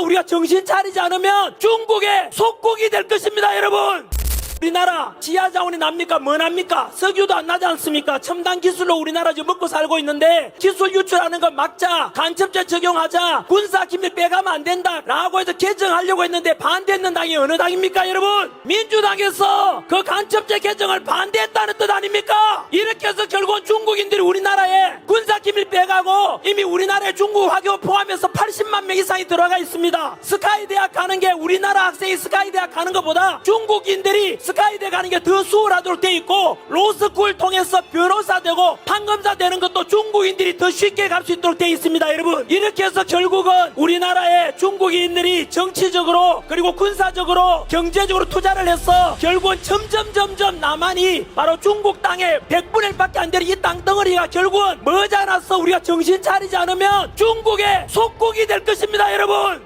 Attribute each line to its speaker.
Speaker 1: 우리가 정신 차리지 않으면 중국의 속국이 될 것입니다, 여러분. 우리나라 지하 자원이 납니까? 뭐 납니까? 석유도 안 나지 않습니까? 첨단 기술로 우리나라 지금 먹고 살고 있는데 기술 유출하는 거 막자, 간첩죄 적용하자, 군사 기밀 빼가면 안 된다 라고 해서 개정하려고 했는데 반대했는 당이 어느 당입니까, 여러분? 민주당에서 그 간첩죄 개정을 반대했다는 뜻 아닙니까? 이렇게 해서 결국은 중국인들이 우리나라에 군사 기밀 빼가고 이미 우리나라에 중국 화교 포함해서 80만 명 이상이 들어가 있습니다. 스카이 대학 가는 게 우리나라 학생이 스카이 대학 가는 것보다 중국인들이 스카이 대학 가는 게 더 수월하도록 돼 있고 로스쿨 통해서 변호사 되고 판검사 되는 것도 중국인들이 더 쉽게 갈 수 있도록 돼 있습니다, 여러분. 이렇게 해서 결국은 우리나라에 중국인들이 정치적으로 그리고 군사적으로 경제적으로 투자를 해서 결국은 점점 점점 남한이 바로 중국 땅에 100분의 1밖에 안 되는 이 땅덩어리가 결국은 머지않아서 우리가 정신 차리지 않으면 중국의 속국이 될 것입니다, 여러분.